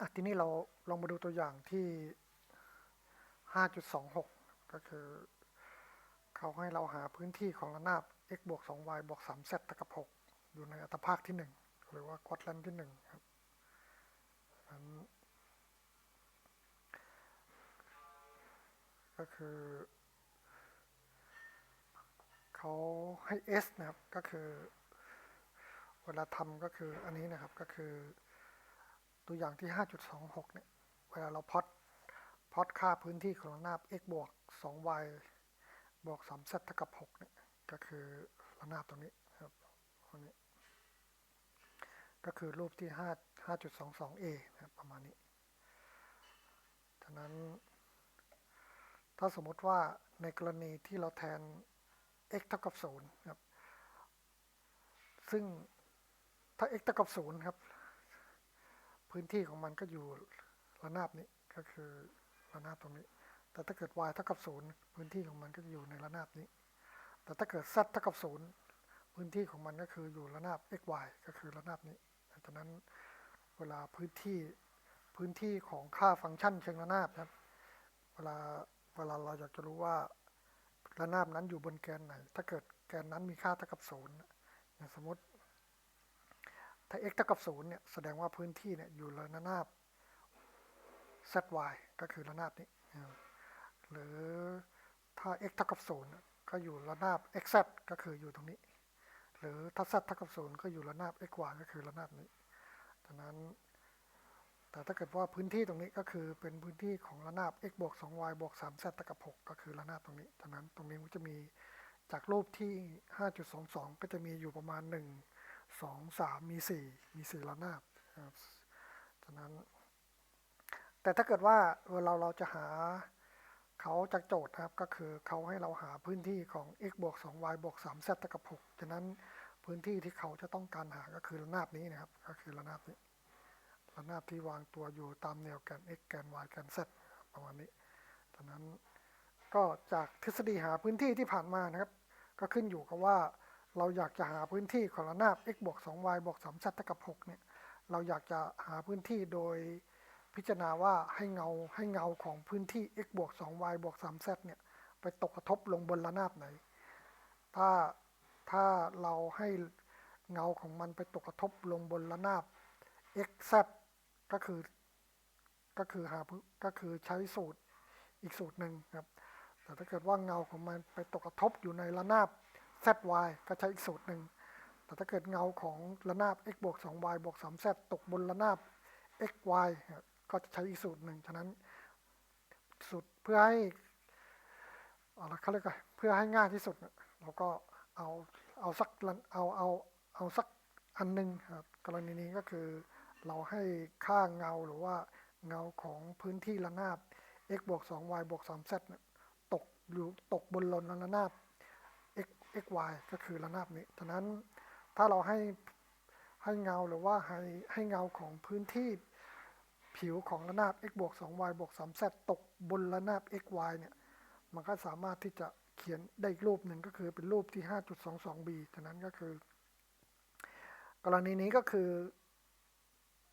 อะทีนี้เราลองมาดูตัวอย่างที่ 5.26 ก็คือ เขาให้เราหาพื้นที่ของระนาบ x บวก 2y บวก 3z เท่ากับ 6 อยู่ในอัตภาคที่ 1 หรือว่าควอดแลนที่ 1 ครับอันก็คือเขาให้ s นะครับ ก็คือ เวลาทำก็คืออันนี้นะครับ ก็คือ ตัวอย่างที่ 5.26 เนี่ย เวลาเราพอดพอดค่าพื้นที่ของระนาบ x บวก 2y บวก 3z เท่ากับ 6 เนี่ย ก็คือระนาบตรงนี้ครับตรงนี้ ก็คือรูปที่ 5 5.22a นะครับประมาณนี้ฉะนั้น ถ้าสมมติว่าในกรณีที่เราแทน x เท่ากับ0ครับ ซึ่งถ้า x เท่ากับ0ครับ พื้นที่ของมันก็อยู่ระนาบนี้ก็คือระนาบตรงนี้ แต่ถ้าเกิด y เท่ากับ0พื้นที่ของมันก็อยู่ในระนาบนี้ แต่ถ้าเกิด z เท่ากับ0พื้นที่ของมันก็คืออยู่ระนาบ x y ก็คือระนาบนี้ดังนั้นเวลาพื้นที่พื้นที่ของค่าฟังก์ชันเชิงระนาบครับเวลาเวลาเราอยากจะรู้ว่าระนาบนั้นอยู่บนแกนไหน ถ้าเกิดแกนนั้นมีค่าเท่ากับ0อย่างสมมติ ถ้า x เท่ากับ0เนี่ยแสดงว่าพื้นที่เนี่ยอยู่ระนาบ zy ก็คือระนาบนี้ หรือถ้า x เท่ากับ0ก็อยู่ระนาบ xz ก็คืออยู่ตรงนี้ หรือถ้า z เท่ากับ0ก็อยู่ระนาบ xy ก็คือระนาบนี้ดังนั้นแต่ถ้าเกิดว่าพื้นที่ตรงนี้ก็คือเป็นพื้นที่ของระนาบ x บวก 2y บวก 3z เท่ากับ 6 ก็คือระนาบตรงนี้ดังนั้นตรงนี้มันจะมีจากรูปที่ 5.22 ก็จะมีอยู่ประมาณ 1 2 3มี4มี4ระนาบครับฉะนั้น แต่ถ้าเกิดว่าเราเราจะหาเขาจากโจทย์นะครับก็คือเขาให้เราหาพื้นที่ของ x บวก 2y บวก 3z เท่ากับ6ฉะนั้นพื้นที่ที่เขาจะต้องการหาก็คือระนาบนี้นะครับ ก็คือระนาบนี้ระนาบที่วางตัวอยู่ตามแนวแกน x แกน y แกน z ประมาณนี้ฉะนั้นก็จากทฤษฎีหาพื้นที่ที่ผ่านมานะครับ ก็ขึ้นอยู่กับว่า เราอยากจะหาพื้นที่ของระนาบ x บวก 2y บวก 3z เท่ากับ6เนี่ย เราอยากจะหาพื้นที่โดยพิจารณาว่าให้เงาให้เงาของพื้นที่ x บวก 2y บวก 3z เนี่ย ไปตกกระทบลงบนระนาบไหน ถ้าถ้าเราให้เงาของมันไปตกกระทบลงบนระนาบ x z ก็คือก็คือหาก็คือใช้สูตรอีกสูตรหนึ่งครับ แต่ถ้าเกิดว่าเงาของมันไปตกกระทบอยู่ในระนาบ zy ก็ใช้อีกสูตรหนึ่ง แต่ถ้าเกิดเงาของระนาบ x บวก 2y บวก 3z ตกบนระนาบ xy ก็จะใช้อีกสูตรหนึ่ง ฉะนั้นสูตรเพื่อให้อาละเขาเรียกว่าเพื่อให้ง่ายที่สุด เราก็เอาเอาสักเอาเอาเอาสักอันหนึ่งครับกรณีนี้ก็คือเราให้ค่าเงาหรือว่าเงาของพื้นที่ระนาบ x บวก 2y บวก 3z ตกอยู่ตกบนลนระนาบ xy ก็คือระนาบนี้ฉะนั้นถ้าเราให้ให้เงาหรือว่าให้ให้เงาของพื้นที่ผิวของระนาบ x บวก 2y บวก 3z ตกบนระนาบ xy เนี่ยมันก็สามารถที่จะเขียนได้อีกรูปหนึ่งก็คือเป็นรูปที่ 5.22b ฉะนั้นก็คือ กรณีนี้ก็คือ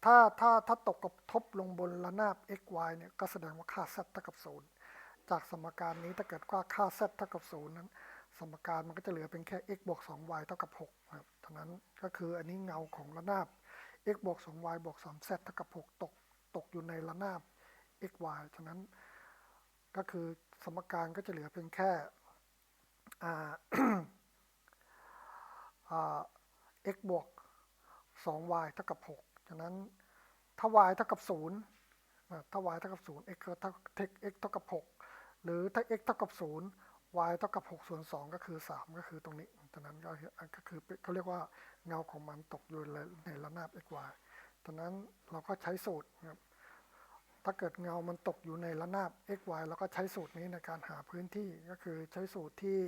ถ้าถ้าถ้าตกกับทบลงบนระนาบ xy เนี่ยก็แสดงว่าค่า z เท่ากับ 0 จากสมการนี้ถ้าเกิดว่าค่า z เท่ากับ 0 นั้น สมการมันก็จะเหลือเป็นแค่ x บวก 2y เท่ากับ6ครับฉะนั้นก็คืออันนี้เงาของระนาบ x บวก 2y บวก 3z เท่ากับ 6 ตก ตกอยู่ในระนาบ x y ฉะนั้นก็คือสมการก็จะเหลือเพียงแค่ x บวก 2y เท่ากับ 6 ฉะนั้นถ้า y เท่ากับ 0 ถ้า y เท่ากับ 0 x เท่า x เท่ากับ 6 หรือถ้า x เท่ากับ 0 y เท่ากับ6ส่วน2ก็คือ 3 ก็คือตรงนี้ฉะนั้นก็ก็คือเขาเรียกว่าเงาของมันตกอยู่ในระนาบ x y ฉะนั้นเราก็ใช้สูตรครับถ้าเกิดเงามันตกอยู่ในระนาบ x y เราก็ใช้สูตรนี้ในการหาพื้นที่ก็คือใช้สูตรที่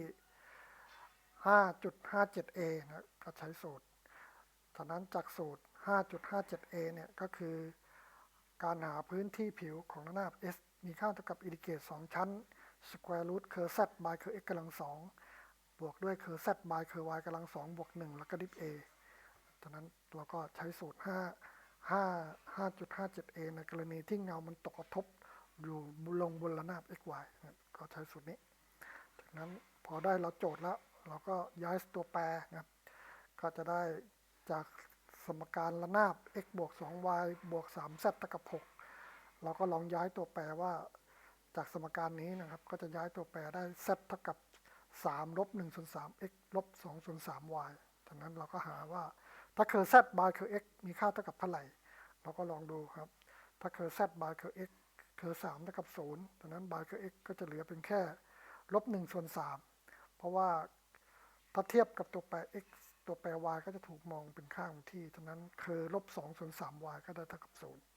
5.57a นะก็ใช้สูตรฉะนั้นจากสูตร 5.57a เนี่ยก็คือการหาพื้นที่ผิวของระนาบ s มีค่าเท่ากับอินดิเกต2ชั้น square root เคอร์ z by เคอร์ x กำลัง2บวกด้วยเคอร์ z by เคอร์ y กำลัง2บวก1แล้วก็ดิฟ a ฉะนั้นเราก็ใช้สูตร 5 5 5.57a ในกรณีที่เงามันตกกระทบอยู่ลงบนระนาบ xy ก็ใช้สูตรนี้ จากนั้นพอได้เราโจทย์แล้ว เราก็ย้ายตัวแปรนะก็จะได้จากสมการระนาบ x บวก 2y บวก 3z เท่ากับ 6 เราก็ลองย้ายตัวแปรว่า จากสมการนี้นะครับ ก็จะย้ายตัวแปรได้ z เท่ากับ 3 ลบ1ส่วน3 x ลบ2ส่วน3 y จากนั้นเราก็หาว่าถ้าเคอร์ z บายเคอร์ x มีค่าเท่ากับเท่าไหร่ เราก็ลองดูครับ ถ้าเคอร์ z บายเคอร์ x เคอร์3เท่ากับ0จากนั้นบายเคอร์ x ก็จะเหลือเป็นแค่ลบ1ส่วน3เพราะว่าถ้าเทียบกับตัวแปร x ตัวแปร y ก็จะถูกมองเป็นค่างที่จากนั้นเคอร์ลบ2ส่วน3 y ก็ได้เท่ากับ0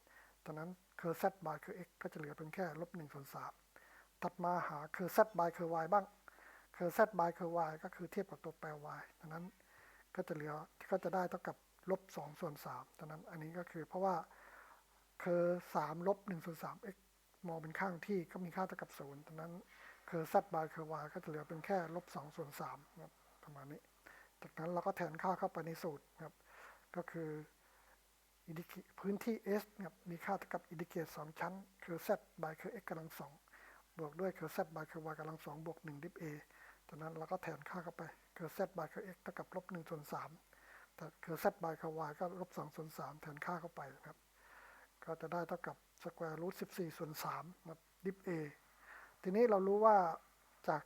จากนั้นเคอร์ z บายเคอร์ x ก็จะเหลือเป็นแค่ลบ1ส่วน3ถัดมาหาเคอร์ z บายเคอร์ y บ้างเคอร์ z บายเคอร์ y ก็คือเทียบกับตัวแปร y ดังนั้นก็จะเหลือก็จะได้เท่ากับลบ2ส่วน3ดังนั้นอันนี้ก็คือเพราะว่าเคอร์3ลบ1ส่วน3 x มองเป็นค่างที่ก็มีค่าเท่ากับ0ดังนั้นเคอร์ z บายเคอร์ y ก็จะเหลือเป็นแค่ลบ2ส่วน3ครับประมาณนี้ จากนั้นเราก็แทนค่าเข้าไปในสูตรครับก็คือ อิดิพื้นที่ S นะครับมีค่าเท่ากับอิดิเกต2ชั้น คือ z บายคือ x กำลังสองบวกด้วยคือ z บายคือ y กำลังสองบวก1ดิฟ a จากนั้นเราก็แทนค่าเข้าไป คือ z บายคือ x เท่ากับลบ1ส่วน3แต่คือ z บายคือ y ก็ลบ2ส่วน3แทนค่าเข้าไปนะครับก็จะได้เท่ากับสแควร์รูท14ส่วน3นะดิฟ a ทีนี้เรารู้ว่าจาก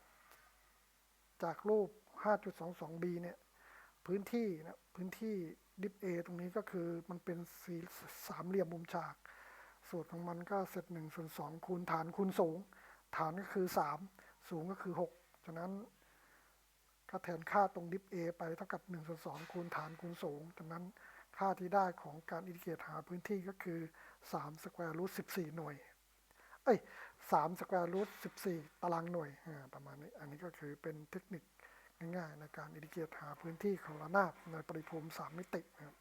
จากรูป 5.22b เนี่ยพื้นที่นะพื้นที่ ดิฟ A ตรงนี้ก็คือมันเป็นสีสามเหลี่ยมมุมฉาก สูตรของมันก็เศษหนึ่งส่วนสองคูณฐานคูณสูง ฐานก็คือสามสูงก็คือหกฉะนั้นก็แทนค่าตรงดิฟ A ไปเท่ากับ1ส่วน2คูณฐานคูณสูงจากนั้นค่าที่ได้ของการอินทิเกรตหาพื้นที่ก็คือ3สแควร์รูท14 หน่วย เอ้ย3สแควร์รูท14 ตารางหน่วยประมาณนี้ อันนี้ก็คือเป็นเทคนิค ง่ายๆในการอินดิเกตหาพื้นที่ของระนาบในปริภูมิ 3 มิตินะครับ